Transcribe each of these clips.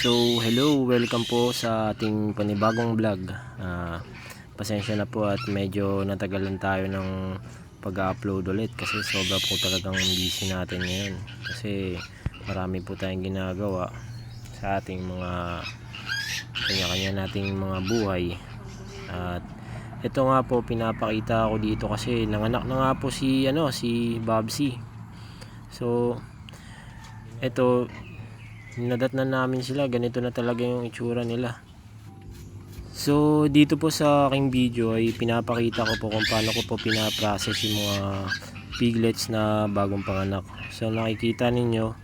So, hello, welcome po sa ating panibagong vlog. Ah, pasensya na po at medyo natagalan tayo ng pag-upload ulit kasi sobra po talagang busy natin ngayon. Kasi marami po tayong ginagawa sa ating mga kanya-kanya nating mga buhay. At ito nga po pinapakita ko dito kasi nanganak na nga po si ano si Babsy. So ito nadat na namin sila. Ganito na talaga yung itsura nila. So dito po sa aking video ay pinapakita ko po kung paano ko po pinaprocess yung mga piglets na bagong panganak. So nakikita ninyo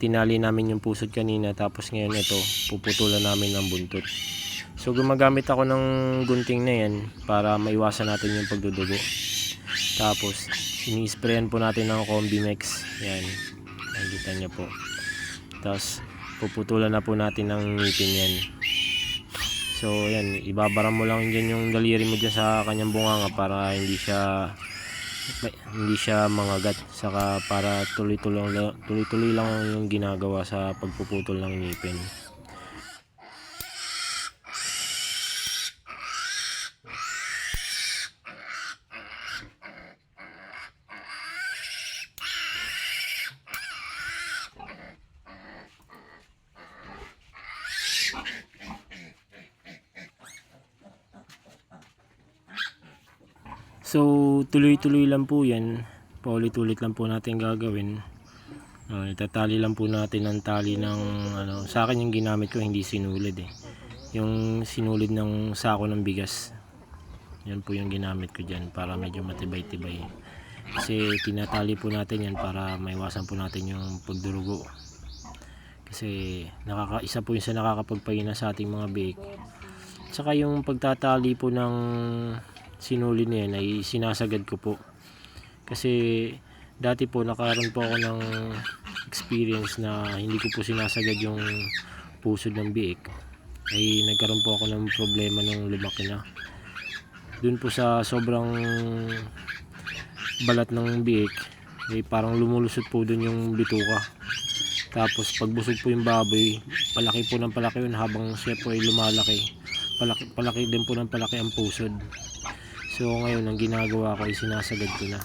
tinali namin yung pusod kanina tapos ngayon ito puputulan namin ng buntot. So gumagamit ako ng gunting na yan para maiwasan natin yung pagdudugo. Tapos ini-sprayan po natin ng Combimex. Yan. Nakikita niyo po tapos puputulan na po natin ng ngipin yan. So yan, ibabara mo lang dyan yung daliri mo dyan sa kanyang bunganga para hindi siya hindi siya mangagat saka para tuloy-tuloy lang tuloy-tuloy lang yung ginagawa sa pagpuputol ng ngipin. So, tuloy-tuloy lang po yan. Paulit-ulit lang po natin gagawin. Uh, itatali lang po natin ang tali ng ano, sa akin yung ginamit ko hindi sinulid eh. Yung sinulid ng sako ng bigas. Yan po yung ginamit ko dyan para medyo matibay-tibay. Kasi tinatali po natin yan para maiwasan po natin yung pagdurugo. Kasi nakaka, isa po yung sa nakakapagpahina sa ating mga bake. Tsaka yung pagtatali po ng sinuli na yan ay sinasagad ko po. Kasi dati po nakaroon po ako ng experience na hindi ko po sinasagad yung pusod ng biik. Ay nagkaroon po ako ng problema nung lumaki na. Dun po sa sobrang balat ng biik ay parang lumulusot po dun yung bituka. Tapos pagbusog po yung baboy palaki po ng palaki yun habang siya po ay lumalaki. Palaki, palaki din po ng palaki ang pusod So ngayon ang ginagawa ko ay sinasagad ko na.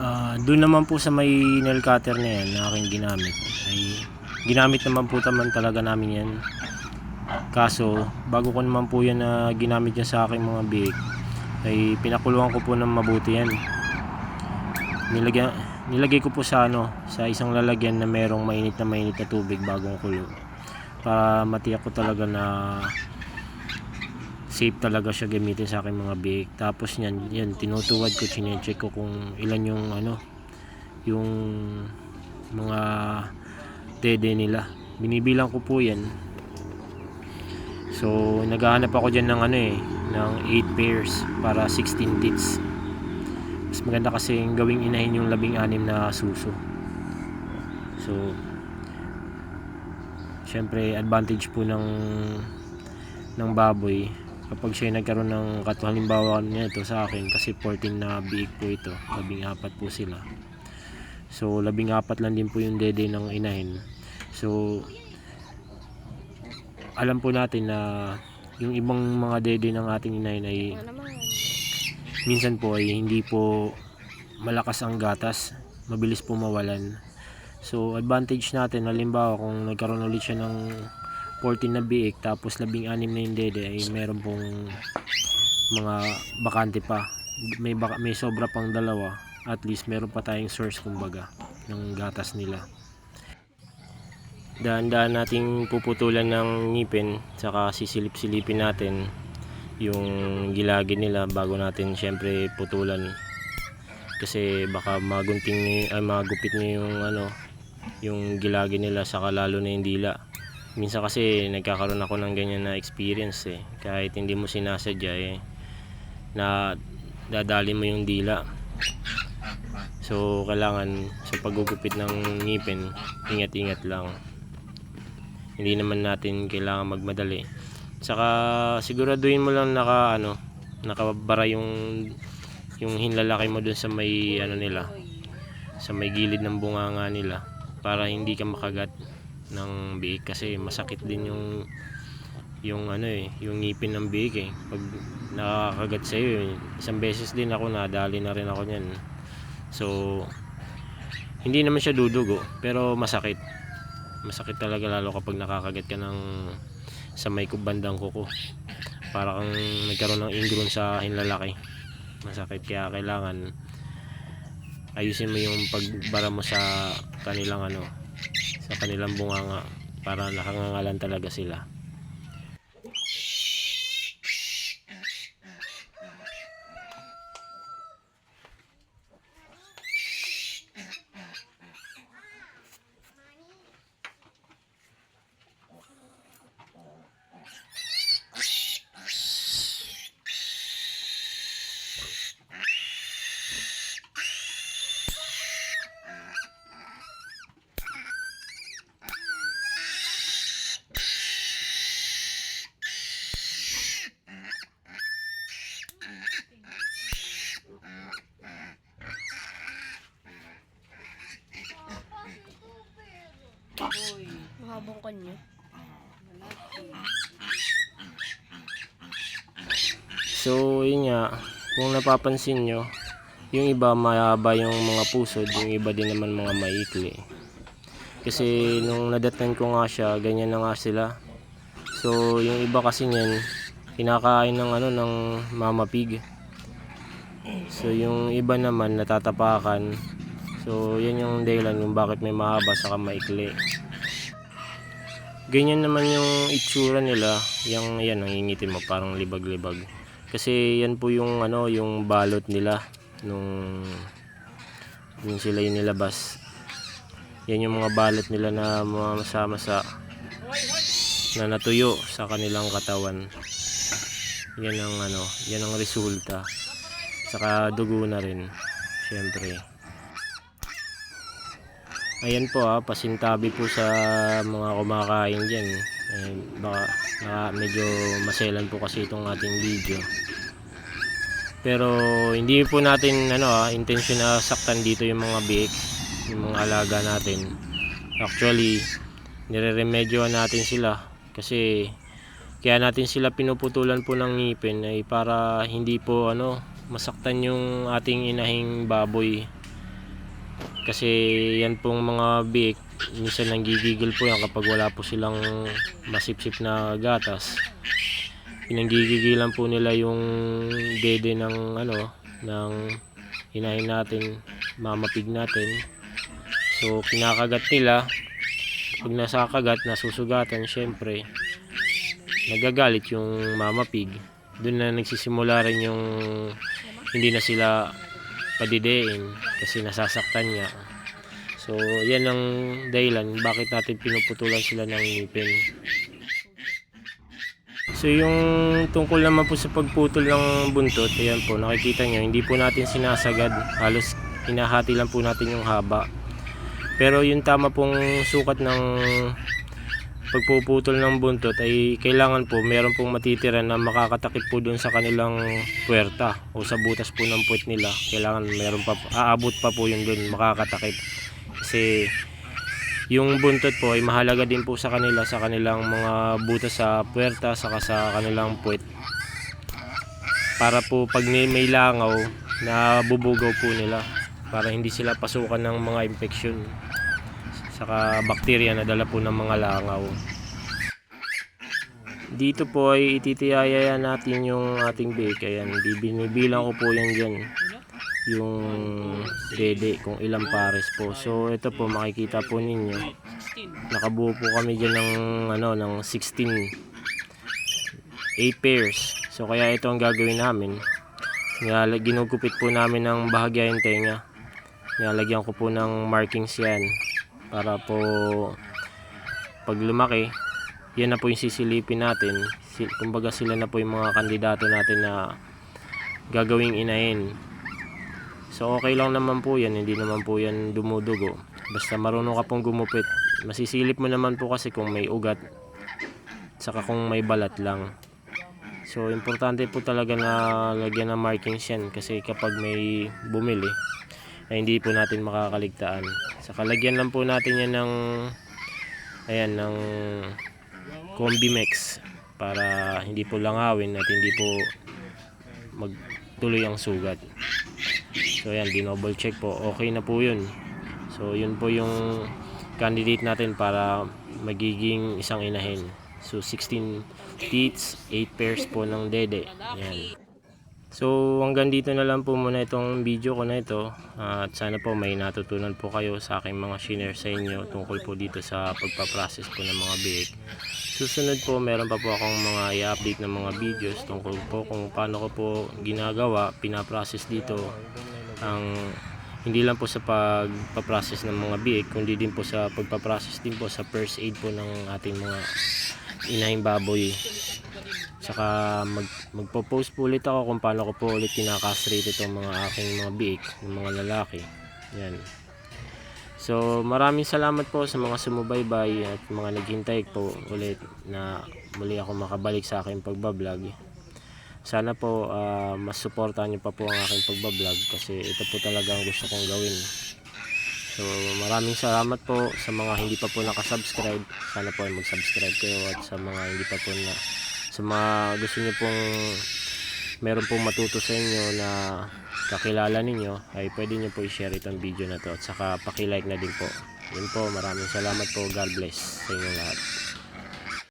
Ah, doon naman po sa may nail cutter na yan na aking ginamit. Ay ginamit naman po taman talaga namin yan. Kaso bago ko naman po yan na ginamit yan sa aking mga big ay pinakuluan ko po ng mabuti yan. Nilagyan, nilagay ko po sa ano sa isang lalagyan na merong mainit na mainit na tubig bagong kulo para matiyak ko talaga na safe talaga siya gamitin sa aking mga bake tapos yan, yan tinutuwad ko chinecheck ko kung ilan yung ano yung mga dede nila. Binibilang ko po yan. So naghahanap ako dyan ng ano eh ng 8 pairs para 16 tits mas maganda kasi gawing inahin yung labing anim na suso. So syempre advantage po ng ng baboy kapag siya nagkaroon ng kato halimbawa niya ito sa akin kasi 14 na biik po ito labing apat po sila. So labing apat lang din po yung dede ng inahin. So alam po natin na yung ibang mga dede ng ating inahin ay minsan po ay hindi po malakas ang gatas mabilis po mawalan. So advantage natin halimbawa kung nagkaroon ulit siya ng 14 na biik tapos 16 na yung dede ay meron pong mga bakante pa. May, baka, may sobra pang dalawa. At least meron pa tayong source kumbaga ng gatas nila. Daan-daan nating puputulan ng ngipin saka sisilip-silipin natin yung gilagi nila bago natin syempre putulan. Kasi baka magunting ay magupit ni yung ano yung gilagi nila saka lalo na yung dila minsan kasi nagkakaroon ako ng ganyan na experience eh. Kahit hindi mo sinasadya eh na dadali mo yung dila. So kailangan sa paggugupit ng ngipin ingat-ingat lang. Hindi naman natin kailangan magmadali. Saka siguraduhin mo lang naka ano nakabara yung yung hinlalaki mo dun sa may ano nila sa may gilid ng bunganga nila para hindi ka makagat ng biik kasi masakit din yung yung ano eh, yung ngipin ng biik eh. Pag nakakagat sa iyo, isang beses din ako nadali na rin ako niyan. So hindi naman siya dudugo, pero masakit. Masakit talaga lalo kapag nakakagat ka ng sa may bandang kuko. Para kang nagkaroon ng ingrown sa hinlalaki. Masakit kaya kailangan ayusin mo yung pagbara mo sa kanilang ano sa kanilang bunganga para nakangangalan talaga sila. Mahabang kanya. So yun nga, kung napapansin nyo, yung iba mahaba yung mga pusod, yung iba din naman mga maikli. Kasi nung nadatnan ko nga siya, ganyan na nga sila. So yung iba kasi niyan, kinakain ng ano ng mama pig. So yung iba naman natatapakan. So yan yung dahilan yung bakit may mahaba saka maikli. Ganyan naman yung itsura nila, yung yan nangingitim mo parang libag-libag. Kasi yan po yung ano, yung balot nila nung yung sila yung nilabas. Yan yung mga balot nila na mga masa-masa na natuyo sa kanilang katawan. Yan ang ano, yan ang resulta. Saka dugo na rin, syempre. Ayan po ha, pasintabi po sa mga kumakain dyan. Eh, baka, baka medyo maselan po kasi itong ating video. Pero hindi po natin ano ha, intention na saktan dito yung mga biik, yung mga alaga natin. Actually, nire-remedyoan natin sila kasi kaya natin sila pinuputulan po ng ngipin ay para hindi po ano masaktan yung ating inahing baboy kasi yan pong mga biik, minsan nanggigigil po yan kapag wala po silang masipsip na gatas. Pinanggigigilan po nila yung dede ng ano, ng hinahin natin, mamapig natin. So kinakagat nila. Pag nasa kagat, nasusugatan, syempre, nagagalit yung mamapig. Doon na nagsisimula rin yung hindi na sila padidein kasi nasasaktan niya. So, yan ang dahilan bakit natin pinuputulan sila ng ngipin. So, yung tungkol naman po sa pagputol ng buntot, ayan po, nakikita nyo, hindi po natin sinasagad. Halos hinahati lang po natin yung haba. Pero yung tama pong sukat ng pagpuputol ng buntot ay kailangan po meron pong matitira na makakatakip po doon sa kanilang puwerta o sa butas po ng puwet nila. Kailangan meron pa aabot pa po yun doon makakatakip. Kasi yung buntot po ay mahalaga din po sa kanila sa kanilang mga butas sa puwerta saka sa kanilang puwet. Para po pag may, may langaw na bubugaw po nila para hindi sila pasukan ng mga infeksyon saka bakterya na dala po ng mga langaw. Dito po ay ititiyayaya natin yung ating bake. Ayan, binibilang ko po yan dyan. Yung dede, kung ilang pares po. So, ito po, makikita po ninyo. Nakabuo po kami dyan ng, ano, ng 16. 8 pairs. So, kaya ito ang gagawin namin. Ginugupit po namin ng bahagya yung tenga. Nilalagyan ko po ng markings yan para po pag lumaki yan na po yung sisilipin natin. Kumbaga sila na po yung mga kandidato natin na gagawing inahin. So okay lang naman po yan. Hindi naman po yan dumudugo. Basta marunong ka pong gumupit. Masisilip mo naman po kasi kung may ugat saka kung may balat lang. So importante po talaga na lagyan ng markings yan. Kasi kapag may bumili ay hindi po natin makakaligtaan. Sa kalagyan lang po natin yan ng ayan ng Combimex para hindi po langawin at hindi po magtuloy ang sugat. So ayan, dinouble check po. Okay na po yun. So yun po yung candidate natin para magiging isang inahin. So 16 teats, 8 pairs po ng dede. Ayan. So hanggang dito na lang po muna itong video ko na ito at sana po may natutunan po kayo sa aking mga shinare sa inyo tungkol po dito sa pagpaprocess po ng mga biik. Susunod po meron pa po akong mga i-update ng mga videos tungkol po kung paano ko po ginagawa, pinaprocess dito ang hindi lang po sa pagpaprocess ng mga biik kundi din po sa pagpaprocess din po sa first aid po ng ating mga inahing baboy Saka mag, magpo-post po ulit ako kung paano ko po ulit kinakastrate itong mga aking mga biik, ng mga lalaki. Yan. So maraming salamat po sa mga sumubaybay at mga naghintay po ulit na muli ako makabalik sa aking pagbablog. Sana po ah, mas suportahan niyo pa po ang aking pagbablog kasi ito po talaga ang gusto kong gawin. So maraming salamat po sa mga hindi pa po nakasubscribe. Sana po ay mag-subscribe kayo at sa mga hindi pa po na sa mga gusto niyo pong meron pong matuto sa inyo na kakilala ninyo ay pwede niyo po i-share itong video na to at saka paki-like na din po. Yun po, maraming salamat po. God bless sa inyo lahat.